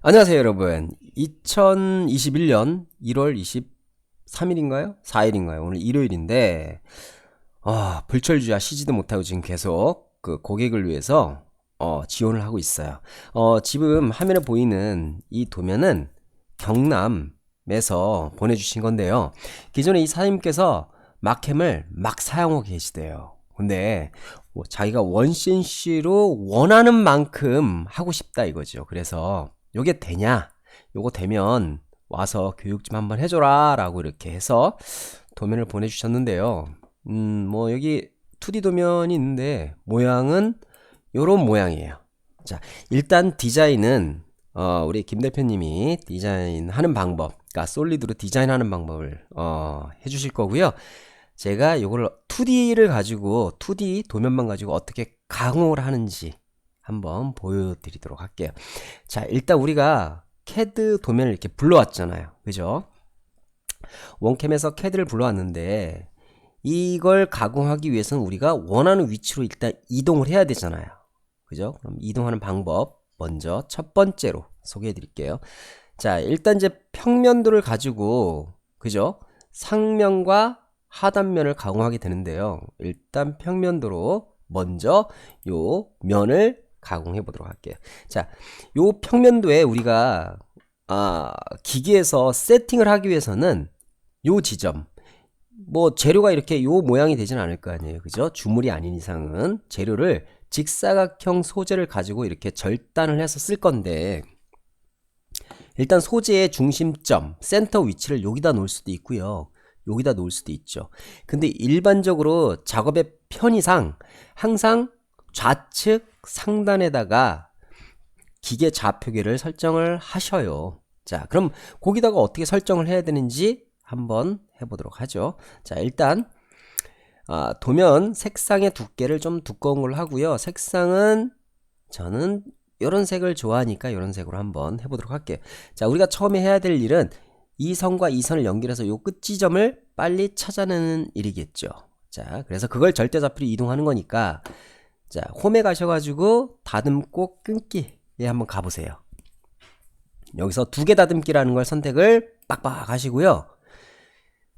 안녕하세요, 여러분. 2021년 1월 23일인가요? 4일인가요? 오늘 일요일인데, 아, 불철주야 쉬지도 못하고 지금 계속 그 고객을 위해서 어, 지원을 하고 있어요. 어, 지금 화면에 보이는 이 도면은 경남에서 보내주신 건데요. 기존에 이 사장님께서 마캠을 막 사용하고 계시대요. 근데 뭐 자기가 원CNC로 원하는 만큼 하고 싶다 이거죠. 그래서 요게 되냐? 요거 되면 와서 교육 좀 한번 해줘라 라고 이렇게 해서 도면을 보내주셨는데요. 음, 뭐 여기 2D 도면이 있는데 모양은 요런 모양이에요. 자, 일단 디자인은 어, 우리 김 대표님이 디자인하는 방법, 그러니까 솔리드로 디자인하는 방법을 어, 해주실 거고요. 제가 요걸 2D를 가지고 2D 도면만 가지고 어떻게 강호를 하는지 한번 보여드리도록 할게요. 자, 일단 우리가 CAD 도면을 이렇게 불러왔잖아요. 그죠? 원캠에서 CAD를 불러왔는데 이걸 가공하기 위해서는 우리가 원하는 위치로 일단 이동을 해야 되잖아요. 그죠? 그럼 이동하는 방법 먼저 첫 번째로 소개해 드릴게요. 자, 일단 이제 평면도를 가지고 그죠? 상면과 하단면을 가공하게 되는데요. 일단 평면도로 먼저 요 면을 가공해 보도록 할게요. 자, 요 평면도에 우리가 아, 기계에서 세팅을 하기 위해서는 요 지점 뭐 재료가 이렇게 요 모양이 되진 않을 거 아니에요. 그죠? 주물이 아닌 이상은 재료를 직사각형 소재를 가지고 이렇게 절단을 해서 쓸 건데 일단 소재의 중심점, 센터 위치를 여기다 놓을 수도 있고요. 여기다 놓을 수도 있죠. 근데 일반적으로 작업의 편의상 항상 좌측 상단에다가 기계 좌표계를 설정을 하셔요. 자, 그럼 거기다가 어떻게 설정을 해야 되는지 한번 해보도록 하죠. 자, 일단 아, 도면 색상의 두께를 좀 두꺼운 걸로 하고요. 색상은 저는 이런 색을 좋아하니까 이런 색으로 한번 해보도록 할게요. 자, 우리가 처음에 해야 될 일은 이 선과 이 선을 연결해서 요 끝 지점을 빨리 찾아내는 일이겠죠. 자, 그래서 그걸 절대좌표로 이동하는 거니까 자, 홈에 가셔가지고 다듬고 끊기에 한번 가보세요. 여기서 두 개 다듬기라는 걸 선택을 빡빡 하시고요.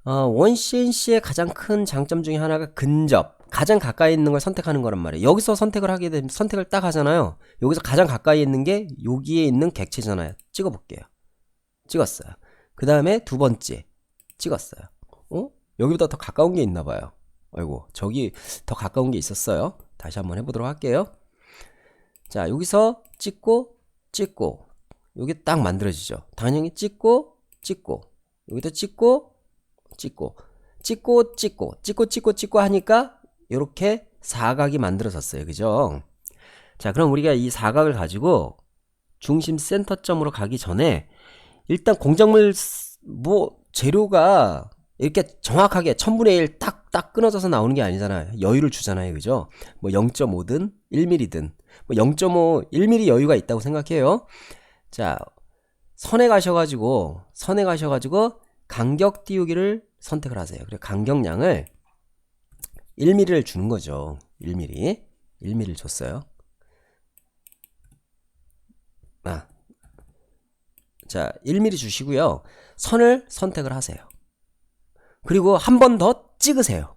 어, 원CNC의 가장 큰 장점 중에 하나가 근접. 가장 가까이 있는 걸 선택하는 거란 말이에요. 여기서 선택을 하게 되면 선택을 딱 하잖아요. 여기서 가장 가까이 있는 게 여기에 있는 객체잖아요. 찍어볼게요. 찍었어요. 그 다음에 두 번째 찍었어요. 어? 여기보다 더 가까운 게 있나 봐요. 아이고 저기 더 가까운 게 있었어요. 다시 한번 해보도록 할게요. 자 여기서 찍고 찍고 여기 딱 만들어지죠. 당연히 찍고 찍고 여기도 찍고 찍고 찍고 찍고 찍고 찍고 찍고 하니까 이렇게 사각이 만들어졌어요. 그죠? 자 그럼 우리가 이 사각을 가지고 중심 센터점으로 가기 전에 일단 공작물 뭐 재료가 이렇게 정확하게 1000분의 1 딱, 딱 끊어져서 나오는 게 아니잖아요. 여유를 주잖아요. 그죠? 뭐 0.5든 1mm든 뭐 0.5, 1mm 여유가 있다고 생각해요. 자, 선에 가셔가지고, 선에 가셔가지고 간격 띄우기를 선택을 하세요. 그리고 간격량을 1mm를 주는 거죠. 1mm. 1mm를 줬어요. 아. 자, 1mm 주시고요. 선을 선택을 하세요. 그리고 한 번 더 찍으세요.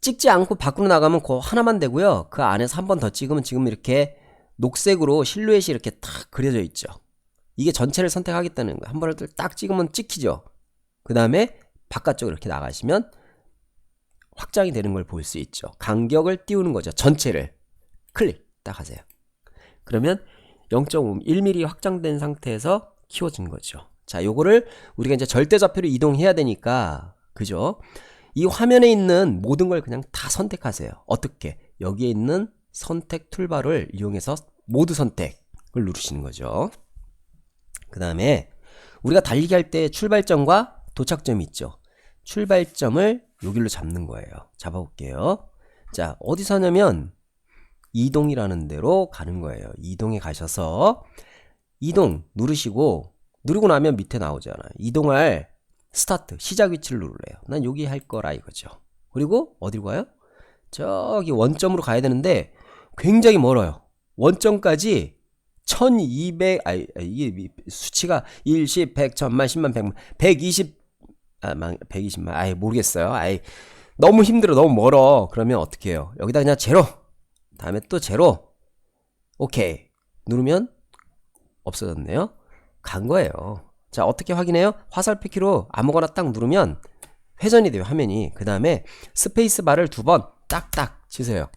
찍지 않고 밖으로 나가면 그 하나만 되고요. 그 안에서 한 번 더 찍으면 지금 이렇게 녹색으로 실루엣이 이렇게 탁 그려져 있죠. 이게 전체를 선택하겠다는 거예요. 한 번을 딱 찍으면 찍히죠. 그 다음에 바깥쪽으로 이렇게 나가시면 확장이 되는 걸 볼 수 있죠. 간격을 띄우는 거죠. 전체를. 클릭 딱 하세요. 그러면 0.5, 1mm 확장된 상태에서 키워진 거죠. 자, 요거를 우리가 이제 절대좌표로 이동해야 되니까, 그죠? 이 화면에 있는 모든 걸 그냥 다 선택하세요. 어떻게? 여기에 있는 선택 툴바를 이용해서 모두 선택을 누르시는 거죠. 그 다음에 우리가 달리기 할 때 출발점과 도착점이 있죠. 출발점을 여기로 잡는 거예요. 잡아볼게요. 자, 어디서 하냐면 이동이라는 데로 가는 거예요. 이동에 가셔서 이동 누르시고 누르고 나면 밑에 나오잖아요. 이동할 스타트, 시작 위치를 누르래요. 난 여기 할 거라 이거죠. 그리고 어디로 가요? 저기 원점으로 가야 되는데 굉장히 멀어요. 원점까지 1200, 아, 이게 미- 수치가 1, 10, 100, 1000만, 10만, 100만, 120, 아, 만, 120만, 아이, 모르겠어요. 아이, 너무 힘들어, 너무 멀어. 그러면 어떻게 해요? 여기다 그냥 제로. 다음에 또 제로. 오케이. 누르면 없어졌네요. 간 거예요. 자, 어떻게 확인해요? 화살표 키로 아무거나 딱 누르면 회전이 돼요, 화면이. 그 다음에 스페이스 바를 두 번 딱딱 치세요.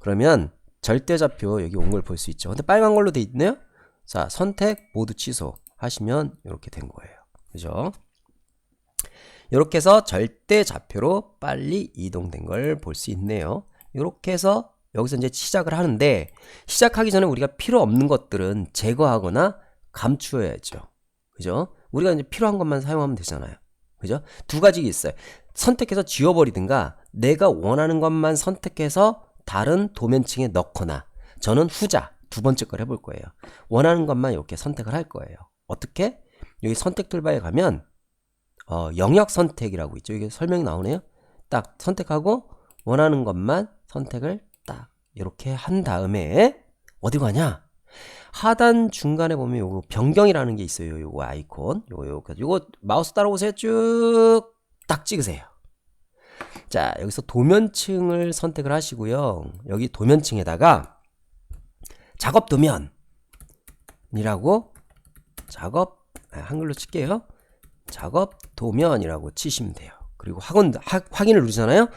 그러면 절대좌표 여기 온 걸 볼 수 있죠. 근데 빨간 걸로 돼 있네요. 자, 선택 모두 취소 하시면 이렇게 된 거예요. 그죠? 이렇게 해서 절대좌표로 빨리 이동된 걸 볼 수 있네요. 이렇게 해서 여기서 이제 시작을 하는데 시작하기 전에 우리가 필요 없는 것들은 제거하거나 감추어야죠. 그죠? 우리가 이제 필요한 것만 사용하면 되잖아요. 그죠? 두 가지 있어요. 선택해서 지워버리든가 내가 원하는 것만 선택해서 다른 도면층에 넣거나 저는 후자 두 번째 걸 해볼 거예요. 원하는 것만 이렇게 선택을 할 거예요. 어떻게? 여기 선택 툴바에 가면 어, 영역 선택이라고 있죠. 이게 설명이 나오네요. 딱 선택하고 원하는 것만 선택을 딱 이렇게 한 다음에 어디 가냐? 하단 중간에 보면 요거 변경이라는 게 있어요. 요거 아이콘. 요거 요거 요거 마우스 따라오세요. 쭉 딱 찍으세요. 자, 여기서 도면층을 선택을 하시고요. 여기 도면층에다가 작업 도면이라고 작업 아, 한글로 칠게요. 작업 도면이라고 치시면 돼요. 그리고 하- 확인을 누르잖아요.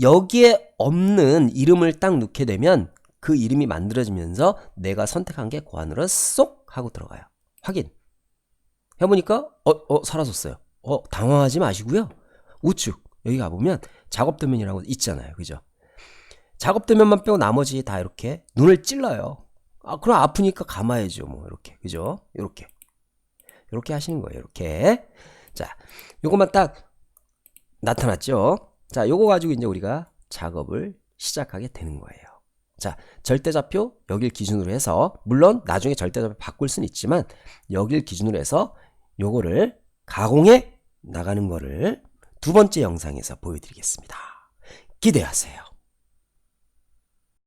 여기에 없는 이름을 딱 넣게 되면 그 이름이 만들어지면서 내가 선택한 게 그 안으로 쏙 하고 들어가요. 확인. 해보니까 어, 어 사라졌어요. 어 당황하지 마시고요. 우측 여기 가보면 작업 도면이라고 있잖아요. 그죠? 작업 도면만 빼고 나머지 다 이렇게 눈을 찔러요. 아 그럼 아프니까 감아야죠. 뭐 이렇게 그죠? 이렇게 이렇게 하시는 거예요. 이렇게 자 요것만 딱 나타났죠. 자 요거 가지고 이제 우리가 작업을 시작하게 되는 거예요. 자, 절대좌표 여길 기준으로 해서 물론 나중에 절대좌표 바꿀 수는 있지만 여길 기준으로 해서 요거를 가공해 나가는 거를 두 번째 영상에서 보여드리겠습니다. 기대하세요.